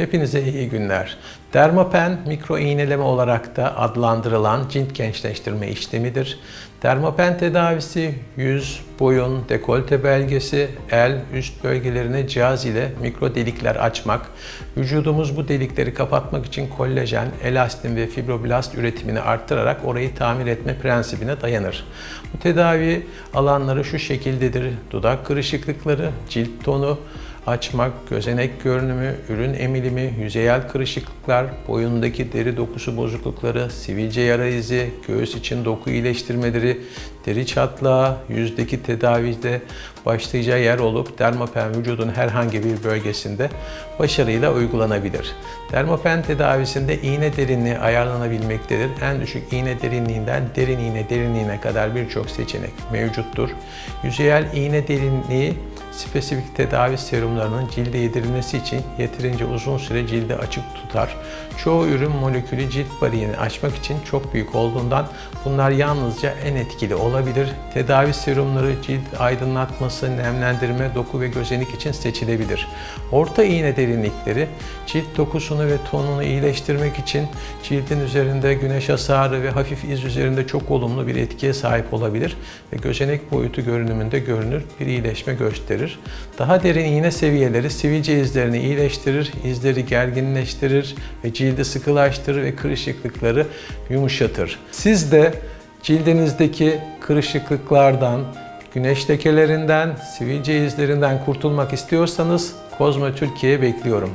Hepinize iyi günler. Dermapen mikro iğneleme olarak da adlandırılan cilt gençleştirme işlemidir. Dermapen tedavisi yüz, boyun, dekolte belgesi, el, üst bölgelerine cihaz ile mikro delikler açmak, vücudumuz bu delikleri kapatmak için kollajen, elastin ve fibroblast üretimini arttırarak orayı tamir etme prensibine dayanır. Bu tedavi alanları şu şekildedir. Dudak kırışıklıkları, cilt tonu, açmak, gözenek görünümü, ürün emilimi, yüzeyel kırışıklıklar, boyundaki deri dokusu bozuklukları, sivilce yara izi, göğüs için doku iyileştirmeleri, deri çatlağı, yüzdeki tedavide başlayacağı yer olup dermapen vücudun herhangi bir bölgesinde başarıyla uygulanabilir. Dermapen tedavisinde iğne derinliği ayarlanabilmektedir. En düşük iğne derinliğinden derin iğne derinliğine kadar birçok seçenek mevcuttur. Yüzeyel iğne derinliği spesifik tedavi serumlarının cilde yedirilmesi için yeterince uzun süre cildi açık tutar. Çoğu ürün molekülü cilt bariyerini açmak için çok büyük olduğundan bunlar yalnızca en etkili olabilir. Tedavi serumları cilt aydınlatması, nemlendirme, doku ve gözenik için seçilebilir. Orta iğne derinlikleri cilt dokusunu ve tonunu iyileştirmek için cildin üzerinde güneş hasarı ve hafif iz üzerinde çok olumlu bir etkiye sahip olabilir ve gözenek boyutu görünümünde görünür bir iyileşme gösterir. Daha derin iğne seviyeleri sivilce izlerini iyileştirir, izleri gerginleştirir ve cildi sıkılaştırır ve kırışıklıkları yumuşatır. Siz de cildinizdeki kırışıklıklardan, güneş lekelerinden, sivilce izlerinden kurtulmak istiyorsanız Kozmo Türkiye'ye bekliyorum.